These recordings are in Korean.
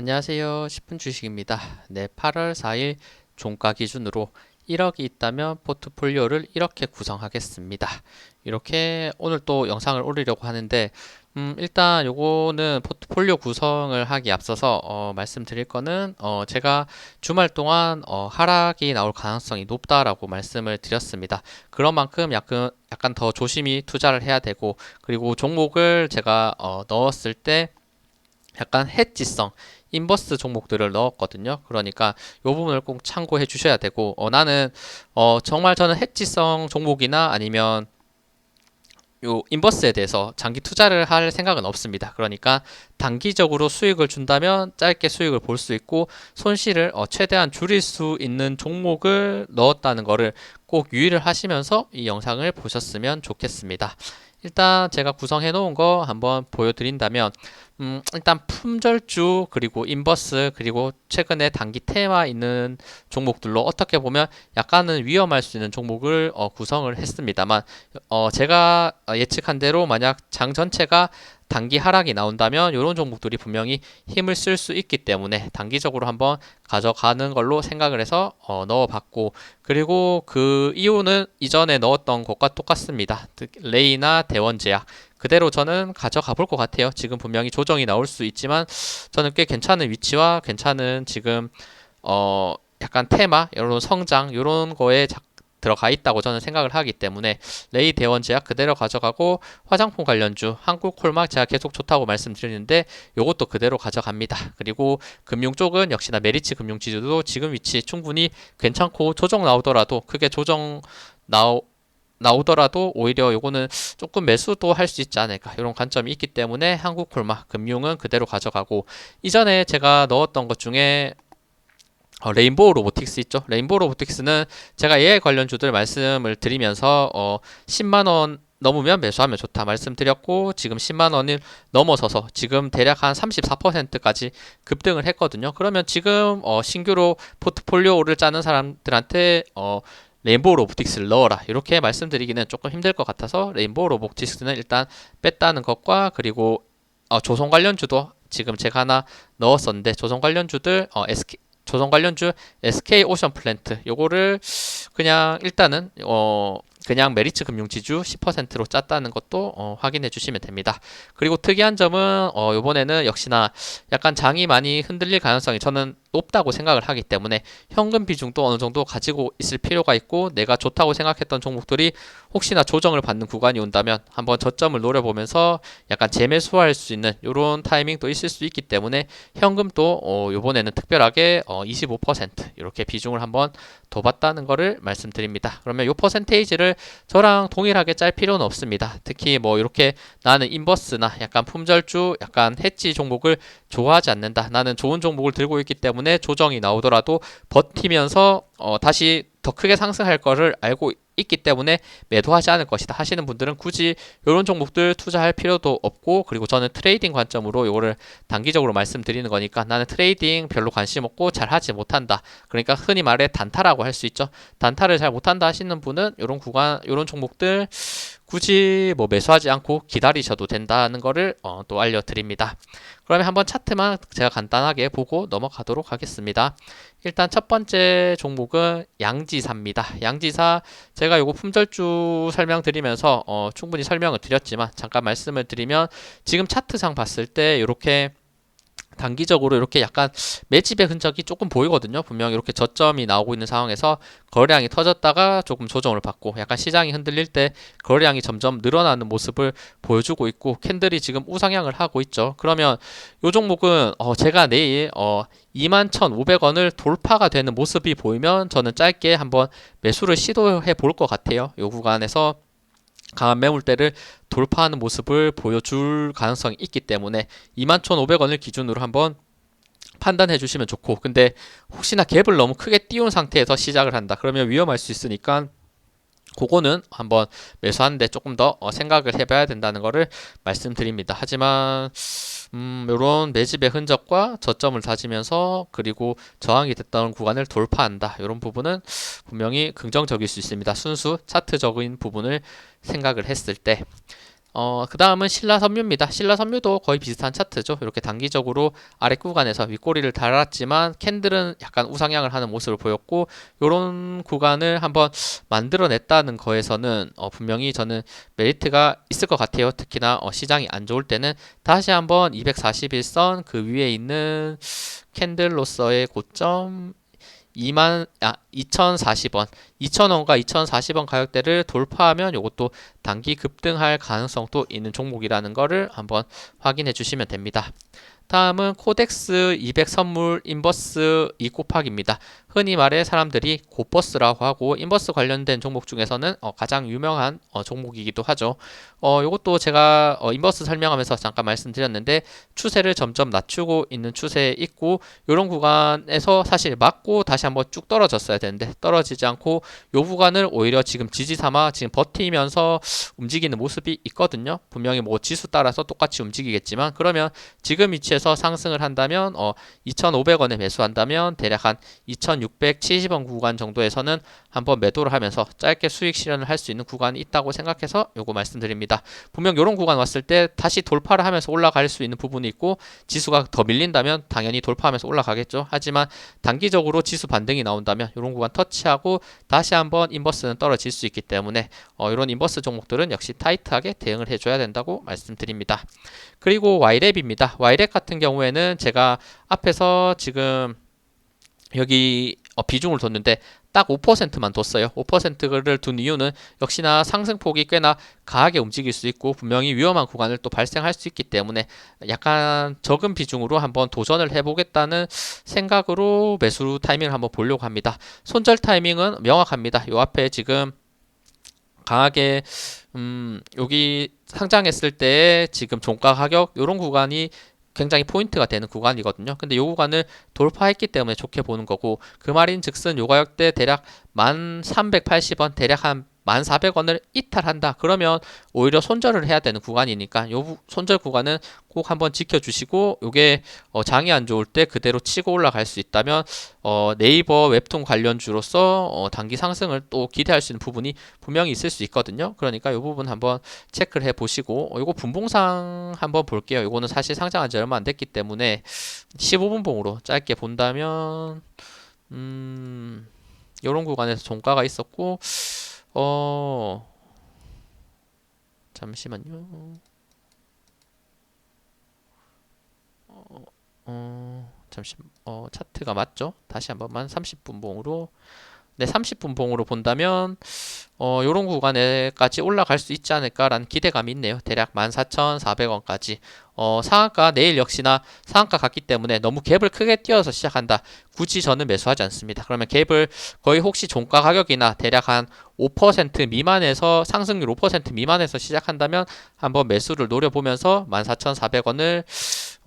안녕하세요. 10분 주식입니다. 네, 8월 4일 종가 기준으로 1억이 있다면 포트폴리오를 이렇게 구성하겠습니다. 이렇게 오늘 또 영상을 올리려고 하는데 음, 일단 요거는 포트폴리오 구성을 하기 앞서서 어, 말씀드릴 거는 어, 제가 주말 동안 어, 하락이 나올 가능성이 높다라고 말씀을 드렸습니다. 그런 만큼 약간 약간 더 조심히 투자를 해야 되고 그리고 종목을 제가 어, 넣었을 때 약간 해지성 인버스 종목들을 넣었거든요. 그러니까 이 부분을 꼭 참고해 주셔야 되고 어, 나는 어, 정말 저는 해지성 종목이나 아니면 요 인버스에 대해서 장기 투자를 할 생각은 없습니다. 그러니까 단기적으로 수익을 준다면 짧게 수익을 볼 수 있고 손실을 어, 최대한 줄일 수 있는 종목을 넣었다는 거를 꼭 유의를 하시면서 이 영상을 보셨으면 좋겠습니다. 일단 제가 구성해 놓은 거 한번 보여드린다면 음, 일단 품절주 그리고 인버스 그리고 최근에 단기 테마 있는 종목들로 어떻게 보면 약간은 위험할 수 있는 종목을 어, 구성을 했습니다만 어, 제가 예측한 대로 만약 장 전체가 단기 하락이 나온다면 이런 종목들이 분명히 힘을 쓸 수 있기 때문에 단기적으로 한번 가져가는 걸로 생각을 해서 어, 넣어봤고 그리고 그 이유는 이전에 넣었던 것과 똑같습니다. 레이나 대원제약 그대로 저는 가져가 볼 것 같아요. 지금 분명히 조정이 나올 수 있지만 저는 꽤 괜찮은 위치와 괜찮은 지금 어 약간 테마 이런 성장 이런 거에 들어가 있다고 저는 생각을 하기 때문에 레이 대원 제약 그대로 가져가고 화장품 관련주 한국 콜막 제가 계속 좋다고 말씀드렸는데 요것도 그대로 가져갑니다. 그리고 금융 쪽은 역시나 메리츠 금융 지주도 지금 위치 충분히 괜찮고 조정 나오더라도 크게 조정 나오 나오더라도 오히려 요거는 조금 매수도 할 수 있지 않을까 이런 관점이 있기 때문에 한국 콜마 금융은 그대로 가져가고 이전에 제가 넣었던 것 중에 어, 레인보우 로보틱스 있죠. 레인보우 로보틱스는 제가 AI 관련주들 말씀을 드리면서 어, 10만 원 넘으면 매수하면 좋다 말씀드렸고 지금 10만 원을 넘어서서 지금 대략 한 34%까지 급등을 했거든요. 그러면 지금 어, 신규로 포트폴리오를 짜는 사람들한테 어, 레인보우 로보틱스를 넣어라 이렇게 말씀드리기는 조금 힘들 것 같아서 레인보우 로보틱스는 일단 뺐다는 것과 그리고 어, 조선 관련주도 지금 제가 하나 넣었었는데 조선 관련주들 어, SK, 조선 관련주 SK 오션 플랜트 요거를 그냥 일단은 어 그냥 메리츠 금융지주 10%로 짰다는 것도 어, 확인해 주시면 됩니다. 그리고 특이한 점은 어, 이번에는 역시나 약간 장이 많이 흔들릴 가능성이 저는 높다고 생각을 하기 때문에 현금 비중도 어느 정도 가지고 있을 필요가 있고 내가 좋다고 생각했던 종목들이 혹시나 조정을 받는 구간이 온다면 한번 저점을 노려보면서 약간 재매수할 수 있는 이런 타이밍도 있을 수 있기 때문에 현금도 어, 이번에는 특별하게 어, 25% 이렇게 비중을 한번 더 봤다는 것을 말씀드립니다. 그러면 이 퍼센테이지를 저랑 동일하게 짤 필요는 없습니다. 특히 뭐 이렇게 나는 인버스나 약간 품절주, 약간 해지 종목을 좋아하지 않는다. 나는 좋은 종목을 들고 있기 때문에 조정이 나오더라도 버티면서 어, 다시 더 크게 상승할 거를 알고 있기 때문에 매도하지 않을 것이다 하시는 분들은 굳이 이런 종목들 투자할 필요도 없고 그리고 저는 트레이딩 관점으로 이거를 단기적으로 말씀드리는 거니까 나는 트레이딩 별로 관심 없고 잘 하지 못한다. 그러니까 흔히 말해 단타라고 할 수 있죠. 단타를 잘 못한다 하시는 분은 이런 구간 이런 종목들 굳이 뭐 매수하지 않고 기다리셔도 된다는 거를 어, 또 알려드립니다. 그러면 한번 차트만 제가 간단하게 보고 넘어가도록 하겠습니다. 일단 첫 번째 종목은 양지사입니다. 양지사 제가 요거 품절주 설명드리면서 어, 충분히 설명을 드렸지만 잠깐 말씀을 드리면 지금 차트상 봤을 때 이렇게 단기적으로 이렇게 약간 매집의 흔적이 조금 보이거든요. 분명 이렇게 저점이 나오고 있는 상황에서 거래량이 터졌다가 조금 조정을 받고 약간 시장이 흔들릴 때 거래량이 점점 늘어나는 모습을 보여주고 있고 캔들이 지금 우상향을 하고 있죠. 그러면 이 종목은 어 제가 내일 어 21,500원을 돌파가 되는 모습이 보이면 저는 짧게 한번 매수를 시도해 볼 것 같아요. 이 구간에서 강한 매물대를 돌파하는 모습을 보여줄 가능성이 있기 때문에 21,500원을 기준으로 한번 판단해 주시면 좋고 근데 혹시나 갭을 너무 크게 띄운 상태에서 시작을 한다 그러면 위험할 수 있으니까 그거는 한번 매수하는데 조금 더 어, 생각을 해봐야 된다는 것을 말씀드립니다. 하지만 음, 이런 매집의 흔적과 저점을 다지면서 그리고 저항이 됐던 구간을 돌파한다. 이런 부분은 분명히 긍정적일 수 있습니다. 순수 차트적인 부분을 생각을 했을 때 어, 그 다음은 신라 섬유입니다. 신라 섬유도 거의 비슷한 차트죠. 이렇게 단기적으로 아래 구간에서 윗꼬리를 달았지만 캔들은 약간 우상향을 하는 모습을 보였고 이런 구간을 한번 만들어냈다는 거에서는 어, 분명히 저는 메리트가 있을 것 같아요. 특히나 어, 시장이 안 좋을 때는 다시 한번 241선 그 위에 있는 캔들로서의 고점 2만 아 2,040원, 2,000원과 2,040원 가격대를 돌파하면 이것도 단기 급등할 가능성도 있는 종목이라는 거를 한번 확인해 주시면 됩니다. 다음은 코덱스 200 선물 인버스 2 곱하기입니다. 흔히 말해 사람들이 고버스라고 하고 인버스 관련된 종목 중에서는 어, 가장 유명한 어, 종목이기도 하죠. 어, 이것도 제가 어, 인버스 설명하면서 잠깐 말씀드렸는데 추세를 점점 낮추고 있는 추세에 있고 이런 구간에서 사실 맞고 다시 한번 쭉 떨어졌어야 되는데 떨어지지 않고 이 구간을 오히려 지금 지지 삼아 지금 버티면서 움직이는 모습이 있거든요. 분명히 뭐 지수 따라서 똑같이 움직이겠지만 그러면 지금 위치에서 상승을 한다면 어, 2,500원에 매수한다면 대략 한 2,670원 구간 정도에서는 한번 매도를 하면서 짧게 수익 실현을 할 수 있는 구간이 있다고 생각해서 요거 말씀드립니다. 분명 이런 구간 왔을 때 다시 돌파를 하면서 올라갈 수 있는 부분이 있고 지수가 더 밀린다면 당연히 돌파하면서 올라가겠죠. 하지만 단기적으로 지수 반등이 나온다면 이런 구간 터치하고 다시 한번 인버스는 떨어질 수 있기 때문에 어, 이런 인버스 종목들은 역시 타이트하게 대응을 해줘야 된다고 말씀드립니다. 그리고 와이랩입니다. 와이랩 같은 경우에는 제가 앞에서 지금 여기 어, 비중을 뒀는데 딱 5%만 뒀어요. 5%를 둔 이유는 역시나 상승폭이 꽤나 강하게 움직일 수 있고 분명히 위험한 구간을 또 발생할 수 있기 때문에 약간 적은 비중으로 한번 도전을 해보겠다는 생각으로 매수 타이밍을 한번 보려고 합니다. 손절 타이밍은 명확합니다. 요 앞에 지금 강하게 음 여기 상장했을 때 지금 종가 가격 이런 구간이 굉장히 포인트가 되는 구간이거든요. 근데 이 구간을 돌파했기 때문에 좋게 보는 거고 그 말인 즉슨 요 가격대 대략 1380원 대략 한 1,400원을 이탈한다. 그러면 오히려 손절을 해야 되는 구간이니까 요 손절 구간은 꼭 한번 지켜주시고 요게 어 장이 안 좋을 때 그대로 치고 올라갈 수 있다면 어 네이버 웹툰 관련주로서 어 단기 상승을 또 기대할 수 있는 부분이 분명히 있을 수 있거든요. 그러니까 요 부분 한번 체크를 해 보시고 어 요거 분봉상 한번 볼게요. 요거는 사실 상장한 지 얼마 안 됐기 때문에 15분 봉으로 짧게 본다면 음 요런 구간에서 종가가 있었고 어 잠시만요. 어, 어 잠시 어 차트가 맞죠? 다시 한 번만 30분 봉으로 네 30분 봉으로 본다면 어 요런 구간에까지 올라갈 수 있지 않을까라는 기대감이 있네요. 대략 14,400원까지 어, 상한가 내일 역시나 상한가 갔기 때문에 너무 갭을 크게 띄어서 시작한다. 굳이 저는 매수하지 않습니다. 그러면 갭을 거의 혹시 종가 가격이나 대략 한 5% 미만에서 상승률 5% 미만에서 시작한다면 한번 매수를 노려보면서 14,400원을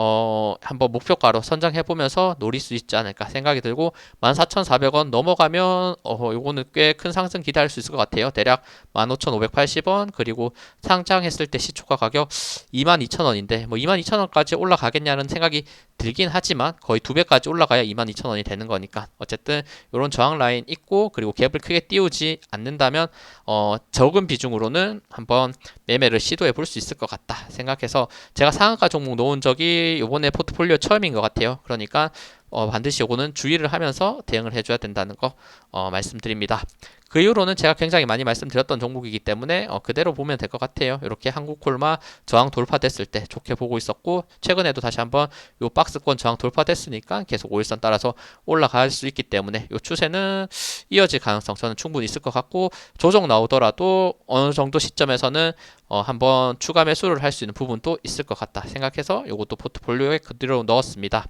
어, 한번 목표가로 선정해 보면서 노릴 수 있지 않을까 생각이 들고 14,400원 넘어가면 어, 요거는 꽤 큰 상승 기대할 수 있을 것 같아요. 대략 15,580원 그리고 상장했을 때 시초가 가격 22,000원인데 뭐 22,000원까지 올라가겠냐는 생각이 들긴 하지만 거의 두 배까지 올라가야 22,000원이 되는 거니까 어쨌든 이런 저항 라인 있고 그리고 갭을 크게 띄우지 않는다면 어 적은 비중으로는 한번 매매를 시도해 볼 수 있을 것 같다 생각해서 제가 상한가 종목 놓은 적이 이번에 포트폴리오 처음인 것 같아요. 그러니까 어 반드시 요거는 주의를 하면서 대응을 해줘야 된다는 거 어 말씀드립니다. 그 이후로는 제가 굉장히 많이 말씀드렸던 종목이기 때문에 어, 그대로 보면 될 것 같아요. 이렇게 한국 콜마 저항 돌파됐을 때 좋게 보고 있었고 최근에도 다시 한번 요 박스권 저항 돌파됐으니까 계속 5일선 따라서 올라갈 수 있기 때문에 요 추세는 이어질 가능성 저는 충분히 있을 것 같고 조정 나오더라도 어느 정도 시점에서는 어, 한번 추가 매수를 할 수 있는 부분도 있을 것 같다 생각해서 이것도 포트폴리오에 그대로 넣었습니다.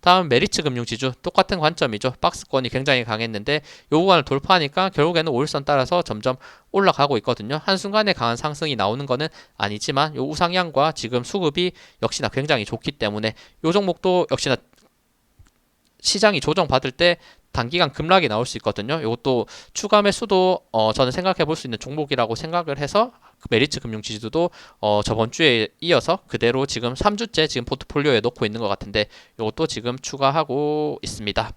다음 메리츠 금융지주 똑같은 관점이죠. 박스권이 굉장히 강했는데 요 구간을 돌파하니까 결국에는 5일선 따라서 점점 올라가고 있거든요. 한순간에 강한 상승이 나오는 거는 아니지만 요 우상향과 지금 수급이 역시나 굉장히 좋기 때문에 요 종목도 역시나 시장이 조정받을 때 단기간 급락이 나올 수 있거든요. 이것도 추가 매수도 어, 저는 생각해 볼 수 있는 종목이라고 생각을 해서 메리츠 금융지주도 어, 저번 주에 이어서 그대로 지금 3주째 지금 포트폴리오에 놓고 있는 것 같은데 이것도 지금 추가하고 있습니다.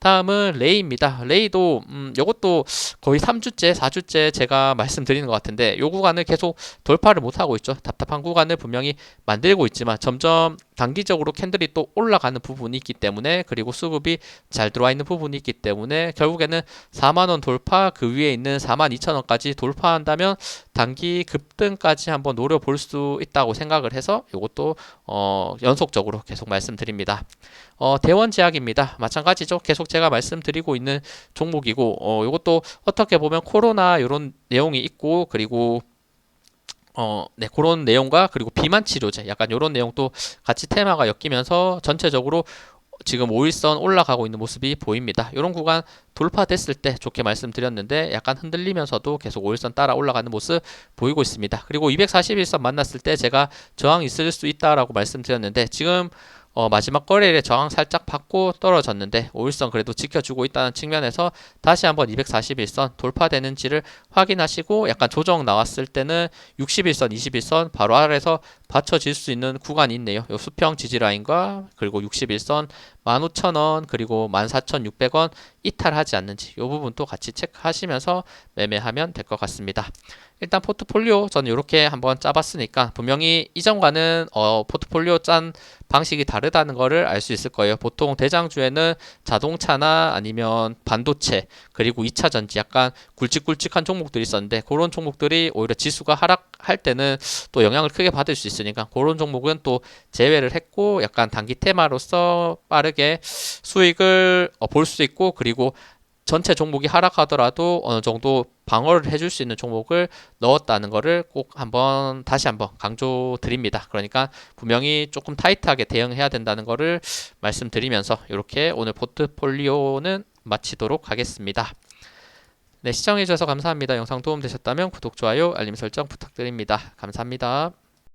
다음은 레이입니다. 레이도 음, 요것도 거의 3주째, 4주째 제가 말씀드리는 것 같은데 요 구간을 계속 돌파를 못 하고 있죠. 답답한 구간을 분명히 만들고 있지만 점점 단기적으로 캔들이 또 올라가는 부분이 있기 때문에 그리고 수급이 잘 들어와 있는 부분이 있기 때문에 결국에는 4만 원 돌파 그 위에 있는 4만 2천 원까지 돌파한다면 단기 급등까지 한번 노려볼 수 있다고 생각을 해서 이것도 어, 연속적으로 계속 말씀드립니다. 어, 대원 제약입니다. 마찬가지죠. 계속 제가 말씀드리고 있는 종목이고 어, 이것도 어떻게 보면 코로나 이런 내용이 있고 그리고 어, 네, 그런 내용과 그리고 비만 치료제 약간 이런 내용도 같이 테마가 엮이면서 전체적으로 지금 5일선 올라가고 있는 모습이 보입니다. 이런 구간 돌파됐을 때 좋게 말씀드렸는데 약간 흔들리면서도 계속 5일선 따라 올라가는 모습 보이고 있습니다. 그리고 241선 만났을 때 제가 저항 있을 수 있다라고 말씀드렸는데 지금 어, 마지막 거래일에 저항 살짝 받고 떨어졌는데 5일선 그래도 지켜주고 있다는 측면에서 다시 한번 241선 돌파되는지를 확인하시고 약간 조정 나왔을 때는 61선, 21선 바로 아래에서 받쳐질 수 있는 구간이 있네요. 요 수평 지지 라인과 그리고 61선 15,000원 그리고 14,600원 이탈하지 않는지 이 부분도 같이 체크하시면서 매매하면 될 것 같습니다. 일단 포트폴리오 저는 이렇게 한번 짜봤으니까 분명히 이전과는 어, 포트폴리오 짠 방식이 다르다는 거를 알수 있을 거예요. 보통 대장주에는 자동차나 아니면 반도체 그리고 2차 전지 약간 굵직굵직한 종목들이 있었는데 그런 종목들이 오히려 지수가 하락할 때는 또 영향을 크게 받을 수 있으니까 그런 종목은 또 제외를 했고 약간 단기 테마로서 빠르게 수익을 어, 볼수 있고 그리고 전체 종목이 하락하더라도 어느 정도 방어를 해줄 수 있는 종목을 넣었다는 것을 꼭 한번 다시 한번 강조드립니다. 그러니까 분명히 조금 타이트하게 대응해야 된다는 것을 말씀드리면서 이렇게 오늘 포트폴리오는 마치도록 하겠습니다. 네, 시청해주셔서 감사합니다. 영상 도움되셨다면 구독, 좋아요, 알림 설정 부탁드립니다. 감사합니다.